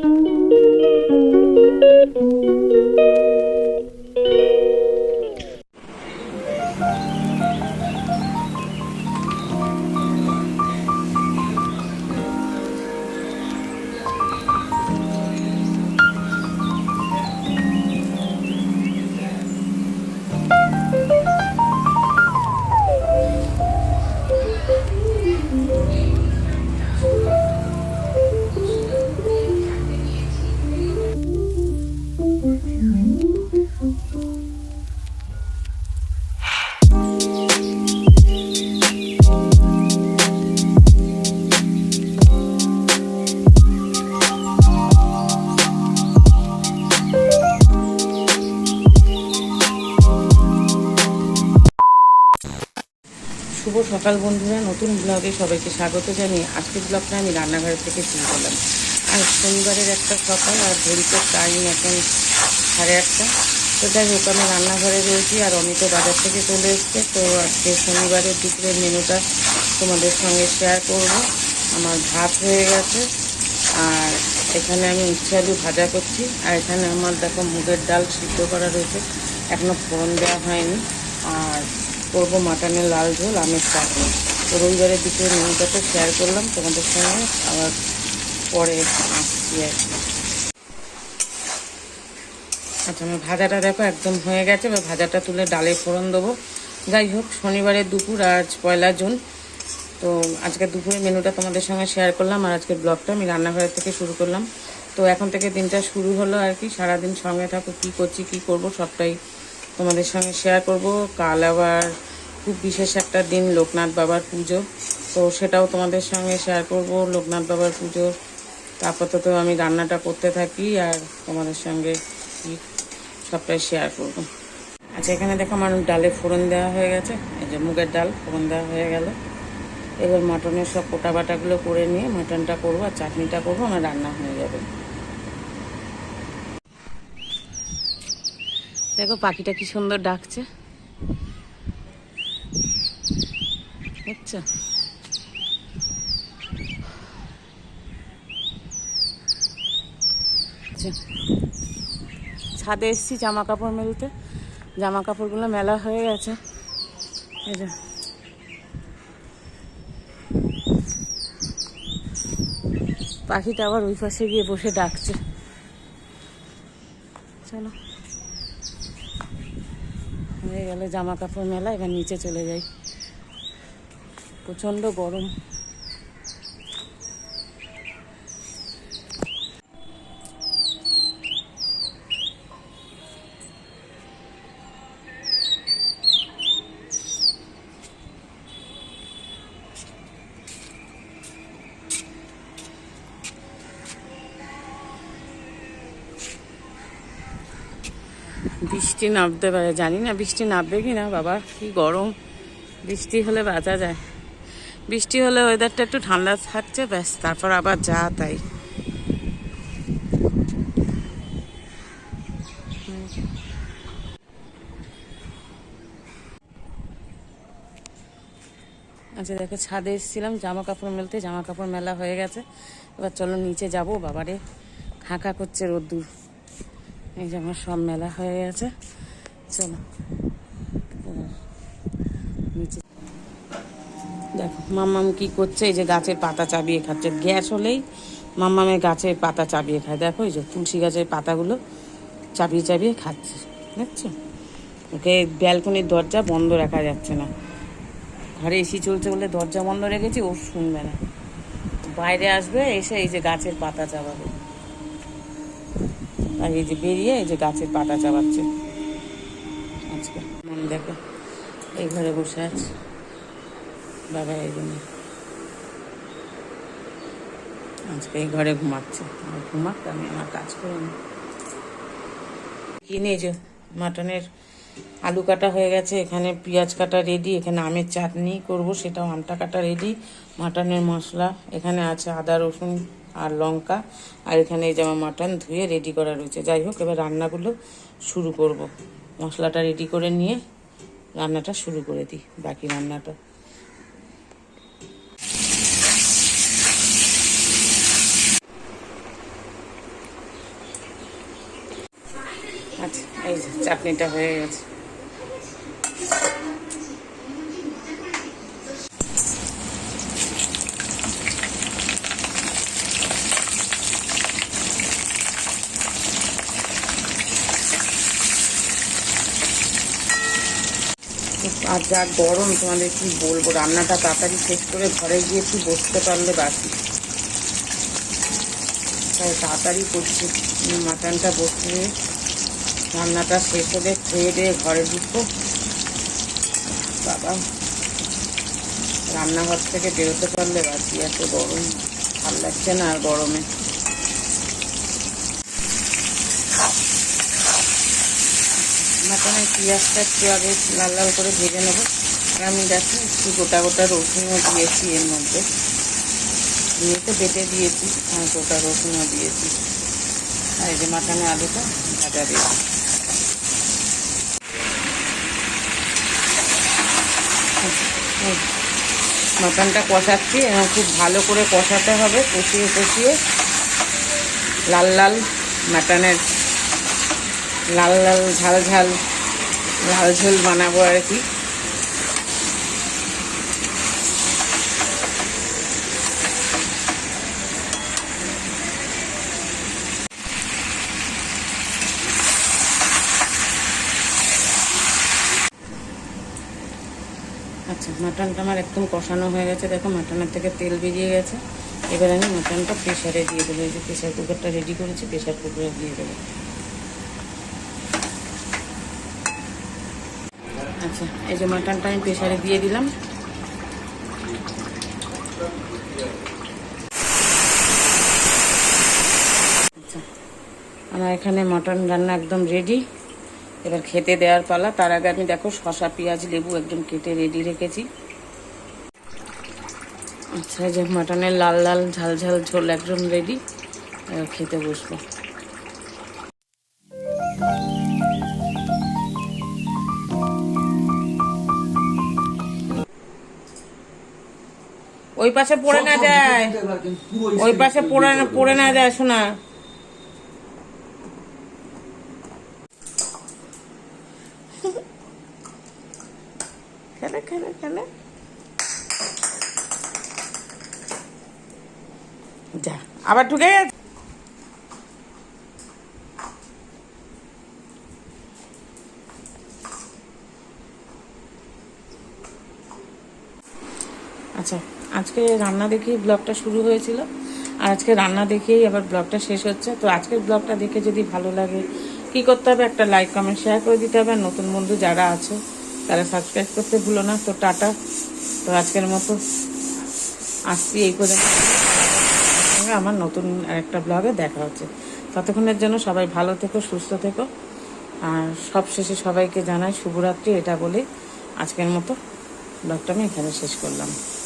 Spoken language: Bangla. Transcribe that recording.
Thank you. শুভ সকাল বন্ধুরা। নতুন ব্লগে সবাইকে স্বাগত জানিয়ে আজকের ব্লগটা আমি রান্নাঘর থেকে শুরু করলাম। আর শনিবারের একটা সকাল আর ঘড়িতে টাইম এখন সাড়ে আটটা। তো যাই হোক, আমি রান্নাঘরে রয়েছি আর অমিত বাজার থেকে চলে এসছে। তো আজকে শনিবারের দুপুরের মেনুটা তোমাদের সঙ্গে শেয়ার করব। আমার ভাত হয়ে গেছে আর এখানে আমি উচ্ছে আলু ভাজা করছি। আর এখানে আমার দেখো মুগের ডাল সিদ্ধ করা রয়েছে। এখনও ফোড়ন দেওয়া হয়নি। করব মাটনের লাল ঝোল, আমের চাটনি। তো রবিবারের দুপুরে মেনুটা তো শেয়ার করলাম, তোমাদের সঙ্গে আবার পরে আসছি আর কি। আচ্ছা আমার ভাজাটা দেখো একদম হয়ে গেছে, এবার ভাজাটা তুলে ডালে ফোড়ন দেবো। যাই হোক শনিবারের দুপুর আজ পয়লা জুন। তো আজকে দুপুরে মেনুটা তোমাদের সঙ্গে শেয়ার করলাম আর আজকের ব্লগটা আমি রান্নাঘরের থেকে শুরু করলাম। তো এখন থেকে দিনটা শুরু হলো আর কি, সারাদিন সঙ্গে থাকো, কী করছি, কী করব, সবটাই তোমাদের সঙ্গে শেয়ার করব। কাল আবার খুব বিশেষ একটা দিন লোকনাথ বাবার পুজো। তো সেটাও তোমাদের সঙ্গে শেয়ার করব, লোকনাথ বাবার পুজো আপাতত আমি রান্নাটা করতে থাকি আর তোমাদের সঙ্গে সবটাই শেয়ার করব। আচ্ছা এখানে দেখো আমার ডালে ফোড়ন দেওয়া হয়ে গেছে। এই যে মুগের ডাল, ফোড়ন দেওয়া হয়ে গেল। এবার মাটনের সব কোটা বাটাগুলো করে নিয়ে মাটনটা করব আর চাটনিটা করব, আমার রান্না হয়ে যাবে। দেখো পাখিটা কি সুন্দর ডাকছে। ছাদে এসেছি জামা কাপড় মেলতে। জামা কাপড়গুলো মেলা হয়ে গেছে। পাখিটা আবার ওই পাশে গিয়ে বসে ডাকছে। চলো। হয়ে গেলে জামা কাপড় মেলা এবার নিচে চলে যাই। প্রচণ্ড গরম। বৃষ্টি নামতে পারে, জানি না বৃষ্টি নামবে কি না বাবা, কি গরম। বৃষ্টি হলে বাঁচা যায়। বৃষ্টি হলে ওয়েদারটা একটু ঠান্ডা থাকছে, ব্যাস, তারপর আবার যা তাই। আচ্ছা দেখো, ছাদে এসেছিলাম জামা কাপড় মেলতে জামা কাপড় মেলা হয়ে গেছে। এবার চলো নিচে যাব, বাবারে হাঁকা করছে রোদ্দুর। এই যে আমার সব মেলা হয়ে গেছে। চলো। দেখো, মাম্মাম কি করছে? এই যে গাছের পাতা চাবিয়ে খাচ্ছে। গ্যাস হলেই মাম্মামের গাছের পাতা চাবিয়ে খায়। দেখো, এই যে তুলসী গাছের পাতাগুলো চাবিয়ে চাবিয়ে খাচ্ছে। দেখছ? ওকে, ব্যালকনির দরজা বন্ধ রাখা যাচ্ছে না। ঘরে এসি চলছে বলে দরজা বন্ধ রেখেছি, ও শুনবে না। বাইরে আসবে, এসে এই যে গাছের পাতা চাবাবে। আর এই যে বেরিয়ে এই যে গাছের পাতা চাবাচ্ছে আজকে মন দেখো, এই ঘরে বসে আছে। বাবা এই জন্য আজকে এই ঘরে ঘুমাচ্ছে। আর ঘুমাক, আমি আমার কাজ করে নি কিনে যে মাটনের আলু কাটা হয়ে গেছে, এখানে পেঁয়াজ কাটা রেডি এখানে আমের চাটনি করব, সেটাও আমটা কাটা রেডি মাটনের মশলা, এখানে আছে আদা, রসুন আর লঙ্কা। আর এখানে এই জামা মাটন ধুয়ে রেডি করা রয়েছে। যাই হোক, এবার রান্নাগুলো শুরু করব। মশলাটা রেডি করে নিয়ে রান্নাটা শুরু করে দিই, বাকি রান্নাটা। আচ্ছা এই যে চাটনিটা হয়ে গেছে। আর যা গরম, তোমাদের কি বলব? রান্নাটা তাড়াতাড়ি শেষ করে ঘরে গিয়ে একটু বসতে পারলে বাকি তাই তাড়াতাড়ি করছি। মাটনটা বসিয়ে রান্নাটা শেষ হলে খেয়ে দিয়ে ঘরে ঢুকবো। বাবা, রান্নাঘর থেকে বেরোতে পারলে বাকি এত গরম। ভালো লাগছে না আর গরমে। মাটনের পেঁয়াজটা একটু আগে লাল লাল করে ভেজে নেব। আর আমি দেখি একটু গোটা গোটা রসুনও দিয়েছি এর মধ্যে। দিয়ে তো বেটে দিয়েছি আর গোটা রসুনও দিয়েছি। আর এই যে মাটনের আলুটা ভাজা দিয়েছি মাটনটা কষাচ্ছি এবং খুব ভালো করে কষাতে হবে, কষিয়ে কষিয়ে লাল লাল মাটনের লাল লাল, ঝাল ঝাল, লাল ঝোল বানাবো আর কি। আচ্ছা মাটনটা আমার একদম কষানো হয়ে গেছে। দেখো, মাটনের থেকে তেল বেরিয়ে গেছে। এবার আমি মাটনটা প্রেশারে দিয়ে দেবো। এই যে প্রেশার কুকারটা রেডি করেছি প্রেশার কুকারে দিয়ে দেবো। আচ্ছা এই যে মাটনটা আমি প্রেশারে দিয়ে দিলাম। আচ্ছা আমার এখানে মটন রান্না একদম রেডি এবার খেতে দেওয়ার পালা। তার আগে আমি দেখো শশা পেঁয়াজ, লেবু একদম কেটে রেডি রেখেছি। আচ্ছা যে মাটনের লাল লাল ঝাল ঝাল ঝোল একদম রেডি খেতে বসবো। ওই পাশে পড়ে না যায়। ওই পাশে পড়ে না পড়ে না যায় শোনা। খেলে খেলে খেলে। যা আবার ঢুকে গেছে। আচ্ছা। আজকে রান্না দেখেই ব্লগটা শুরু হয়েছিল। আর আজকে রান্না দেখেই আবার ব্লগটা শেষ হচ্ছে। তো আজকের ব্লগটা দেখে যদি ভালো লাগে, কি করতে হবে একটা লাইক কমেন্ট শেয়ার করে দিতে হবে। আর নতুন বন্ধু যারা আছে, তারা সাবস্ক্রাইব করতে ভুলো না। তো টাটা। তো আজকের মতো আসছি এই পর্যন্ত। সঙ্গে আমার নতুন একটা ব্লগে দেখা হচ্ছে। ততক্ষণের জন্য সবাই ভালো থেকো, সুস্থ থেকো। আর সব শেষে সবাইকে জানাই শুভরাত্রি। এটা বলে আজকের মতো ব্লগটা আমি এখানে শেষ করলাম।